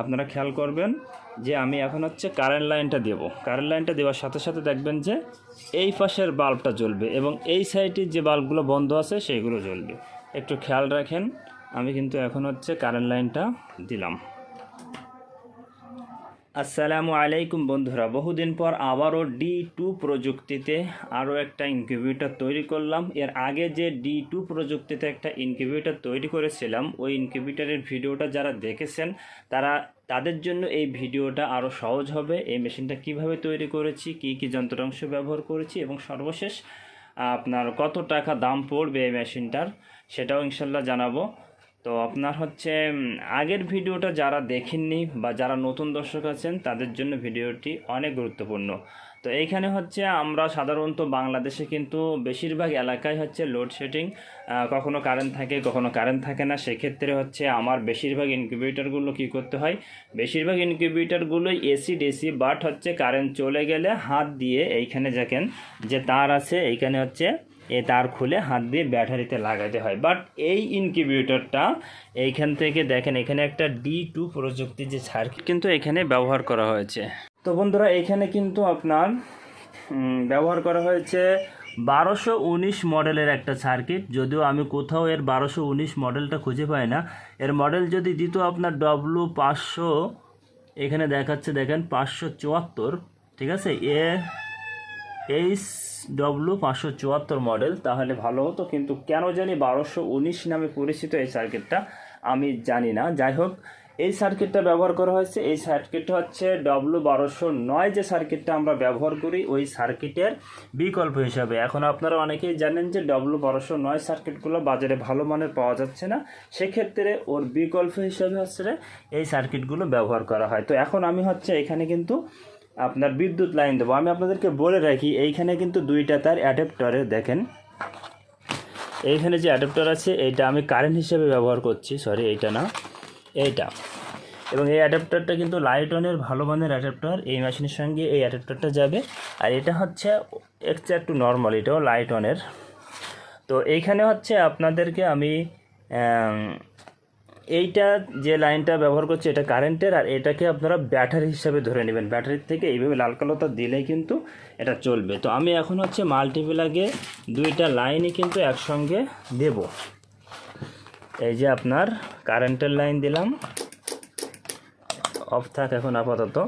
আপনারা খেয়াল করবেন যে আমি এখন হচ্ছে কারেন্ট লাইনটা দেব। কারেন্ট লাইনটা দেওয়ার সাথে সাথে দেখবেন যে এই পাশের বাল্বটা জ্বলবে এবং এই সাইডে যে বাল্বগুলো বন্ধ আছে সেইগুলো জ্বলবে। একটু খেয়াল রাখেন, আমি কিন্তু এখন হচ্ছে কারেন্ট লাইনটা দিলাম। আসসালামু আলাইকুম বন্ধুরা, বহুদিন পর আবারও ডি টু প্রযুক্তিতে আরও একটা ইনকিউবেটর তৈরি করলাম। এর আগে যে ডি টু প্রযুক্তিতে একটা ইনকিউবেটর তৈরি করেছিলাম, ওই ইনকিউবেটরের ভিডিওটা যারা দেখেছেন, তারা তাদের জন্য এই ভিডিওটা আরও সহজ হবে। এই মেশিনটা কীভাবে তৈরি করেছি, কী কী যন্ত্রাংশ ব্যবহার করেছি এবং সর্বশেষ আপনার কত টাকা দাম পড়বে এই মেশিনটার, সেটাও ইনশাল্লাহ জানাব। তো আপনার হচ্ছে আগের ভিডিওটা যারা দেখেননি বা যারা নতুন দর্শক আছেন, তাদের জন্য ভিডিওটি অনেক গুরুত্বপূর্ণ। তো এইখানে হচ্ছে আমরা সাধারণত বাংলাদেশে কিন্তু বেশিরভাগ এলাকায় হচ্ছে লোডশেডিং কখনো কারেন্ট থাকে, কখনো কারেন্ট থাকে না। সেক্ষেত্রে হচ্ছে আমার বেশিরভাগ ইনকিউবেটরগুলো কী করতে হয়? বেশিরভাগ ইনকিউবেটরগুলোই এসি ডিসি বাট হচ্ছে কারেন্ট চলে গেলে হাত দিয়ে এইখানে দেখেন যে তার আছে, এইখানে হচ্ছে এ তার খুলে হাত দিয়ে ব্যাটারিতে লাগাতে হয়। বাট এই ইনকিউবেটরটা এইখান থেকে দেখেন, এখানে একটা ডি টু প্রযুক্তির যে সার্কিট কিন্তু এখানে ব্যবহার করা হয়েছে। তো বন্ধুরা, এখানে কিন্তু আপনার ব্যবহার করা হয়েছে বারোশো উনিশ মডেলের একটা সার্কিট যদিও আমি কোথাও এর বারোশো উনিশ মডেলটা খুঁজে পাই না। এর মডেল যদি দিত আপনার ডব্লু পাঁচশো, এখানে দেখাচ্ছে দেখেন, পাঁচশো চুয়াত্তর, ঠিক আছে? এ এইচ ডব্লু পাঁচশো চুয়াত্তর মডেল তাহলে ভালো হতো, কিন্তু কেন জানি বারোশো উনিশ নামে পরিচিত এই সার্কিটটা আমি জানি না। যাই হোক, এই সার্কিটটা ব্যবহার করা হয়েছে। এই সার্কিটটা হচ্ছে ডব্লু বারোশো নয় যে সার্কিটটা আমরা ব্যবহার করি, ওই সার্কিটের বিকল্প হিসাবে। এখন আপনারা অনেকেই জানেন যে ডব্লু বারোশো নয় সার্কিটগুলো বাজারে ভালো মানের পাওয়া যাচ্ছে না, সেক্ষেত্রে ওর বিকল্প হিসাবে হচ্ছে এই সার্কিটগুলো ব্যবহার করা হয়। তো এখন আমি হচ্ছে এখানে কিন্তু আপনার বিদ্যুৎ লাইন দেবো। আমি আপনাদেরকে বলে রাখি এইখানে কিন্তু দুইটা তার অ্যাডাপ্টারে দেখেন। এইখানে যে অ্যাডাপ্টার আছে এইটা আমি কারেন্ট হিসেবে ব্যবহার করছি সরি এইটা না এইটা। এবং এই অ্যাডাপ্টারটা কিন্তু লাইটনের ভালো মানের অ্যাডাপ্টার এই মেশিনের সঙ্গে এই অ্যাডাপ্টারটা যাবে। আর এটা হচ্ছে এক্সট্রা একটু নর্মাল এটাও লাইটনের তো এইখানে হচ্ছে আপনাদেরকে আম, এইটা যে লাইনটা ব্যবহার করছে, এটা কারেন্টের, আর এটাকে আপনারা ব্যাটারি হিসাবে ধরে নেবেন। ব্যাটারির থেকে এইভাবে লাল কালোটা দিলেই কিন্তু এটা চলবে। তো আমি এখন হচ্ছে মাল্টিপ্লাগে দুইটা লাইনই কিন্তু একসঙ্গে দেব। এই যে আপনার কারেন্টের লাইন দিলাম। অফ থাক এখন আপাতত।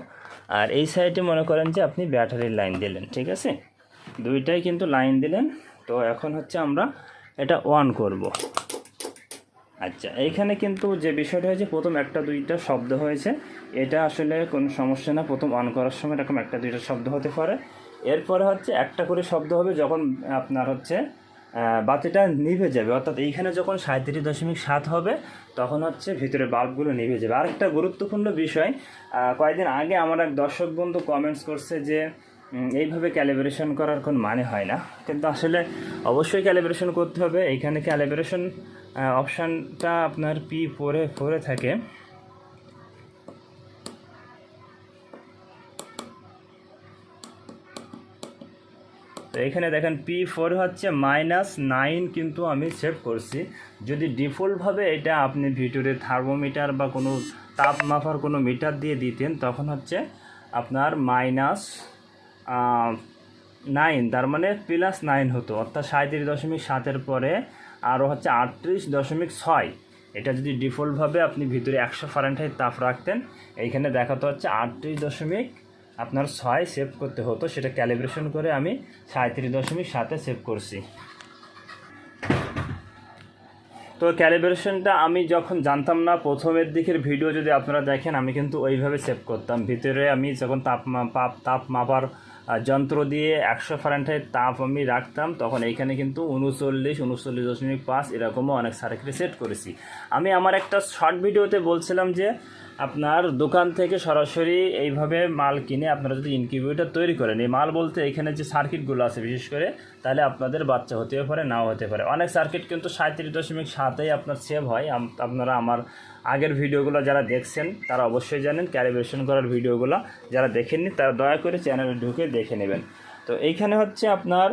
আর এই সাইডে মনে করেন যে আপনি ব্যাটারির লাইন দিলেন, ঠিক আছে? দুইটাই কিন্তু লাইন দিলেন। তো এখন হচ্ছে আমরা এটা অন করব। আচ্ছা এইখানে কিন্তু যে বিষয়টা হয়েছে, প্রথম একটা দুইটা শব্দ হয়েছে। এটা আসলে কোনো সমস্যা না, প্রথম অন করার সময় এরকম একটা দুইটা শব্দ হতে পারে। এরপরে হচ্ছে একটা করে শব্দ হবে যখন আপনার হচ্ছে বাতিটা নিভে যাবে। অর্থাৎ এইখানে যখন সাঁত্রিশ দশমিক সাত হবে, তখন হচ্ছে ভিতরে বাল্বগুলো নিভে যাবে। আরেকটা গুরুত্বপূর্ণ বিষয় কয়েকদিন আগে আমার এক দর্শক বন্ধু কমেন্টস করছে যে এইভাবে ক্যালিব্রেশন করার কোনো মানে হয় না। কিন্তু আসলে অবশ্যই ক্যালিব্রেশন করতে হবে। এইখানে ক্যালিব্রেশন অপশানটা আপনার পি ফোরে ফোরে থাকে। তো এখানে দেখেন পি ফোর হচ্ছে মাইনাস নাইন কিন্তু আমি সেভ করছি। যদি ডিফল্টভাবে এটা আপনি ভিতরে থার্মোমিটার বা কোনো তাপ মাপার কোনো মিটার দিয়ে দিতেন, তখন হচ্ছে আপনার মাইনাস নাইন তার মানে প্লাস নাইন হতো, অর্থাৎ সাঁত্রিশ দশমিক সাতের পরে আরও হচ্ছে আটত্রিশ দশমিক ছয়। এটা যদি ডিফল্টভাবে আপনি ভিতরে একশো ফারেনহাইট তাপ রাখতেন, এইখানে দেখাতে হচ্ছে আটত্রিশ দশমিক আপনার ছয় সেভ করতে হতো, সেটা ক্যালিব্রেশন করে আমি সাঁত্রিশ দশমিক সাতে সেভ করছি। তো ক্যালিব্রেশনটা আমি যখন জানতাম না, প্রথমের দিকের ভিডিও যদি আপনারা দেখেন, আমি কিন্তু ওইভাবে সেভ করতাম। ভিতরে আমি যখন তাপ তাপ মাপার যন্ত্র দিয়ে একশো ফারেনহাইট তাপ আমি রাখতাম, তখন এইখানে কিন্তু উনচল্লিশ উনচল্লিশ দশমিক পাঁচ এরকমও অনেক সার্কিটে সেট করেছি। আমি আমার একটা শর্ট ভিডিওতে বলছিলাম যে আপনার দোকান থেকে সরাসরি এইভাবে মাল কিনে আপনারা যদি ইনকিউবেটর তৈরি করেন, এই মাল বলতে এখানে যে সার্কিটগুলো আছে বিশেষ করে, তাহলে আপনাদের বাচ্চা হতেও পারে, নাও হতে পারে। অনেক সার্কিট কিন্তু সাঁত্রিশ দশমিক সাতেই আপনার সেভ হয়। আপনারা আমার আগের ভিডিওগুলো যারা দেখছেন, তারা অবশ্যই জানেন ক্যালিব্রেশন করার ভিডিওগুলো যারা দেখেননি, তারা দয়া করে চ্যানেলে ঢুকে দেখে নেবেন। তো এইখানে হচ্ছে আপনার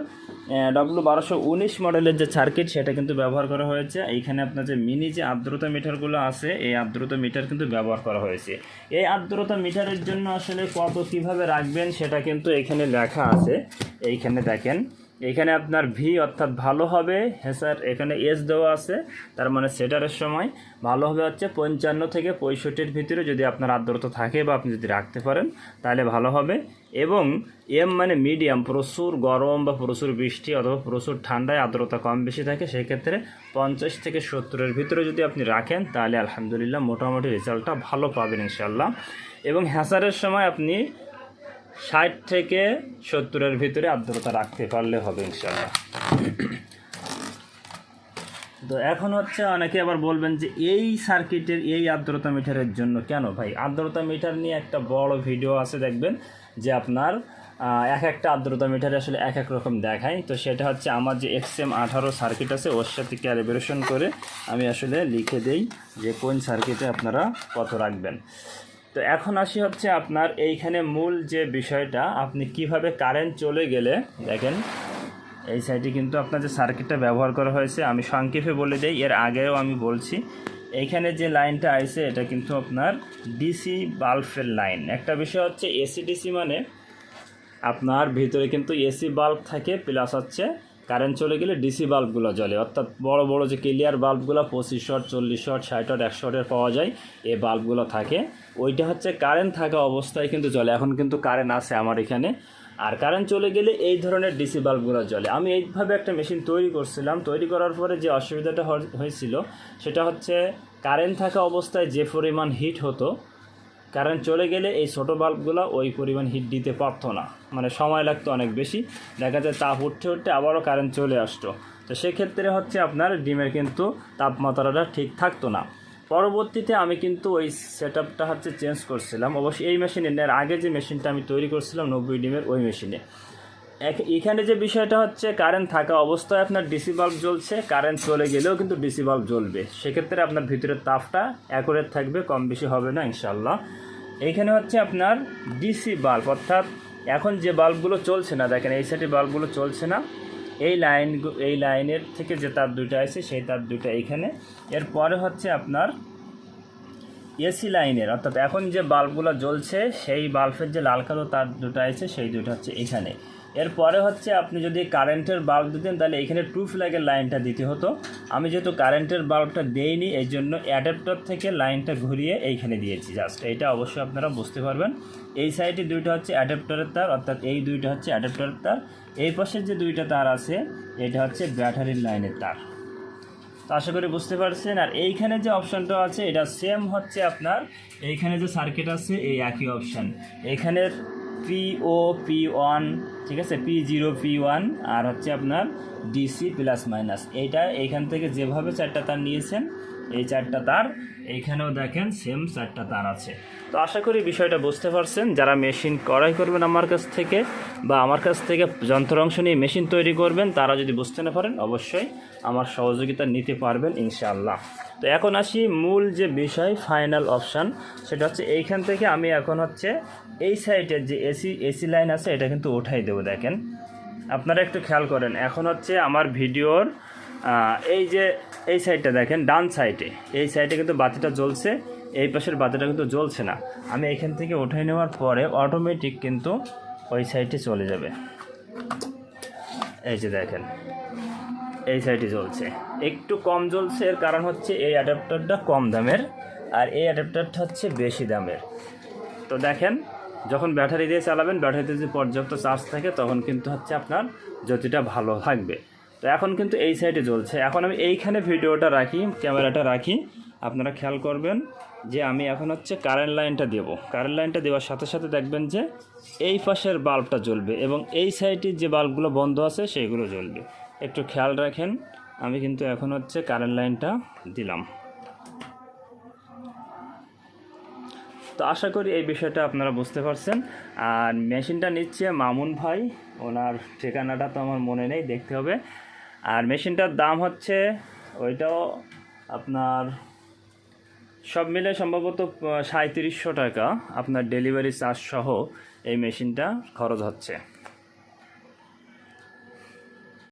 ডব্লু বারোশো উনিশ মডেলের যে সার্কিট সেটা কিন্তু ব্যবহার করা হয়েছে। এইখানে আপনার যে মিনি যে আর্দ্রতা মিটারগুলো আছে, এই আর্দ্রতা মিটার কিন্তু ব্যবহার করা হয়েছে। এই আর্দ্রতা মিটারের জন্য আসলে কত কীভাবে রাখবেন, সেটা কিন্তু এখানে লেখা আছে। এইখানে দেখেন এখানে আপনার ভি অর্থাৎ ভালো হবে। হ্যাঁ স্যার, এখানে এস দেওয়া আছে। তার মানে সেটারের সময় ভালো হবে হচ্ছে পঞ্চান্ন থেকে পঁয়ষট্টির ভিতরে যদি আপনার আর্দ্রতা থাকে বা আপনি যদি রাখতে পারেন, তাহলে ভালো হবে। এবং এম মানে মিডিয়াম প্রচুর গরম বা প্রচুর বৃষ্টি অথবা প্রচুর ঠান্ডায় আর্দ্রতা কম বেশি থাকে, সেক্ষেত্রে পঞ্চাশ থেকে সত্তরের ভিতরে যদি আপনি রাখেন, তাহলে আলহামদুলিল্লাহ মোটামুটি রেজাল্টটা ভালো পাবেন ইনশাল্লাহ এবং হ্যাসারের সময় আপনি ষাট থেকে সত্তরের ভিতরে আর্দ্রতা রাখতে পারলে হবে ইনশাল্লাহ তো এখন হচ্ছে অনেকে আবার বলবেন যে এই সার্কিটের এই আর্দ্রতা মিটারের জন্য কেন ভাই? আর্দ্রতা মিটার নিয়ে একটা বড় ভিডিও আছে দেখবেন যে আপনার এক একটা আর্দ্রতা মিটারে আসলে এক এক রকম দেখায়। তো সেটা হচ্ছে আমার যে এক্সএম আঠারো সার্কিট আছে, ওর সাথে ক্যালিব্রেশন করে আমি আসলে লিখে দেই যে কোন সার্কিটে আপনারা কত রাখবেন। তো এখন আসি হচ্ছে আপনার এইখানে মূল যে বিষয়টা, আপনি কীভাবে কারেন্ট চলে গেলে, দেখেন, এই সাইডে কিন্তু আপনার যে সার্কিটটা ব্যবহার করা হয়েছে, আমি সংক্ষেপে বলে দিই, এর আগেও আমি বলছি। এইখানে যে লাইনটা আইছে, এটা কিন্তু আপনার ডিসি বাল্বের লাইন একটা বিষয় হচ্ছে এসি ডিসি মানে আপনার ভিতরে কিন্তু এসি বাল্ব থাকে প্লাস হচ্ছে কারেন্ট চলে গেলে ডিসি বাল্বগুলো জ্বলে। অর্থাৎ বড় বড় যে ক্লিয়ার বাল্বগুলো, পঁচিশ শট, চল্লিশ শট, ষাট শট, একশো শটের পাওয়া যায় এই বাল্বগুলো থাকে। ওইটা হচ্ছে কারেন্ট থাকা অবস্থায় কিন্তু জ্বলে। এখন কিন্তু কারেন্ট আছে আমার এখানে। আর কারেন্ট চলে গেলে এই ধরনের ডিসি বাল্বগুলো জ্বলে। আমি এইভাবে একটা মেশিন তৈরি করছিলাম। তৈরি করার পরে যে অসুবিধাটা হয়েছিল, সেটা হচ্ছে কারেন্ট থাকা অবস্থায় যে পরিমাণ হিট হতো কারেন্ট চলে গেলে এই ছোটো বাল্বগুলো ওই পরিমাণ হিট দিতে পারতো না। মানে সময় লাগতো অনেক বেশি। দেখা যায় তাপ উঠতে উঠতে আবারও কারেন্ট চলে আসতো। তো সেক্ষেত্রে হচ্ছে আপনার ডিমের কিন্তু তাপমাত্রাটা ঠিক থাকতো না। পরবর্তীতে আমি কিন্তু ওই সেট আপটা হচ্ছে চেঞ্জ করছিলাম। অবশ্যই এই মেশিনে এর আগে যে মেশিনটা আমি তৈরি করছিলাম নব্বই ডিমের ওই মেশিনে। এখানে যে বিষয়টা হচ্ছে কারেন্ট থাকা অবস্থায় আপনার ডিসি বাল্ব জ্বলছে, কারেন্ট চলে গেলেও কিন্তু ডিসি বাল্ব জ্বলবে। সেক্ষেত্রে আপনার ভিতরের তাপটা অ্যাকুরেট থাকবে, কম বেশি হবে না ইনশাল্লাহ এইখানে হচ্ছে আপনার ডিসি বাল্ব অর্থাৎ এখন যে বাল্বগুলো চলছে না, দেখেন এই সাইডে বাল্বগুলো চলছে না, এই লাইন এই লাইনের থেকে যে তার দুইটা আছে, সেই তার দুইটা এইখানে। এরপরে হচ্ছে আপনার এসি লাইনের অর্থাৎ এখন যে বাল্বগুলো জ্বলছে, সেই বাল্বের যে লাল কালো তার দুটো আছে, সেই দুটো হচ্ছে এখানে। এরপরে হচ্ছে আপনি যদি কারেন্টের বাল্ব দিতেন, তাহলে এখানে টু ফ্ল্যাগের লাইনটা দিতে হতো। আমি যেহেতু কারেন্টের বাল্বটা দেইনি এই জন্য অ্যাডাপ্টার থেকে লাইনটা ঘুরিয়ে এইখানে দিয়েছি জাস্ট এইটা অবশ্যই আপনারা বুঝতে পারবেন। এই সাইডে দুইটা হচ্ছে অ্যাডাপ্টারের তার, অর্থাৎ এই দুইটা হচ্ছে অ্যাডাপ্টারের তার। এই পাশের যে দুইটা তার আছে, এটা হচ্ছে ব্যাটারির লাইনের তার। তো আশা করি বুঝতে পারছেন। আর এইখানে যে অপশানটা আছে, এটা সেম হচ্ছে আপনার, এইখানে যে সার্কিট আছে, এই একই অপশান এখানে পি ও পি ওয়ান ঠিক আছে? পি জিরো পি ওয়ান আর হচ্ছে আপনার ডিসি প্লাস মাইনাস এইটা এইখান থেকে যেভাবে চারটা তার নিয়েছেন এই চারটা তার, এইখানেও দেখেন সেম চারটা তার আছে। তো আশা করি বিষয়টা বুঝতে পারছেন, যারা মেশিন ক্রয় করবেন আমার কাছ থেকে বা আমার কাছ থেকে যন্ত্র অংশ নিয়ে মেশিন তৈরি করবেন, তারা যদি বুঝতে না পারেন, অবশ্যই আমার সহযোগিতা নিতে পারবেন ইনশাআল্লাহ। তো এখন আসি মূল যে বিষয় ফাইনাল অপশান সেটা হচ্ছে এইখান থেকে আমি এখন হচ্ছে এই সাইডের যে এসি এসি লাইন আছে, এটা কিন্তু উঠাই দেবো, দেখেন। আপনারা একটু খেয়াল করেন, এখন হচ্ছে আমার ভিডিওর এই যে এই সাইডটা দেখেন, ডান সাইডে। এই সাইডে কিন্তু বাতিটা জ্বলছে, এই পাশের বাতিটা কিন্তু জ্বলছে না। আমি এখান থেকে উঠাই নেওয়ার পরে অটোমেটিক কিন্তু ওই সাইডে চলে যাবে। এই যে দেখেন, এই সাইডে জ্বলছে। একটু কম জ্বলছে, এর কারণ হচ্ছে এই অ্যাডাপ্টারটা কম দামের, আর এই অ্যাডাপ্টারটা হচ্ছে বেশি দামের। তো দেখেন, যখন ব্যাটারি দিয়ে চালাবেন, ব্যাটারিতে যদি পর্যাপ্ত চার্জ থাকে, তখন কিন্তু হচ্ছে আপনার জ্যোতিটা ভালো থাকবে তো এখন কিন্তু এই সাইডে জ্বলছে। এখন আমি এইখানে ভিডিওটা রাখি ক্যামেরাটা রাখি। আপনারা খেয়াল করবেন যে আমি এখন হচ্ছে কারেন্ট লাইনটা দেবো। কারেন্ট লাইনটা দেওয়ার সাথে সাথে দেখবেন যে এই পাশের বাল্বটা জ্বলবে এবং এই সাইডে যে বাল্বগুলো বন্ধ আছে, সেইগুলো জ্বলবে। একটু খেয়াল রাখেন, আমি কিন্তু এখন হচ্ছে কারেন্ট লাইনটা দিলাম। তো আশা করি এই বিষয়টা আপনারা বুঝতে পারছেন। আর মেশিনটা নিচ্ছে মামুন ভাই, ওনার ঠিকানাটা তো আমার মনে নেই, দেখতে হবে। আর মেশিনটার দাম হচ্ছে, ওইটাও আপনার সব মিলে সম্ভবত সাঁত্রিশশো টাকা। আপনার ডেলিভারি চার্জ সহ এই মেশিনটা খরচ হচ্ছে।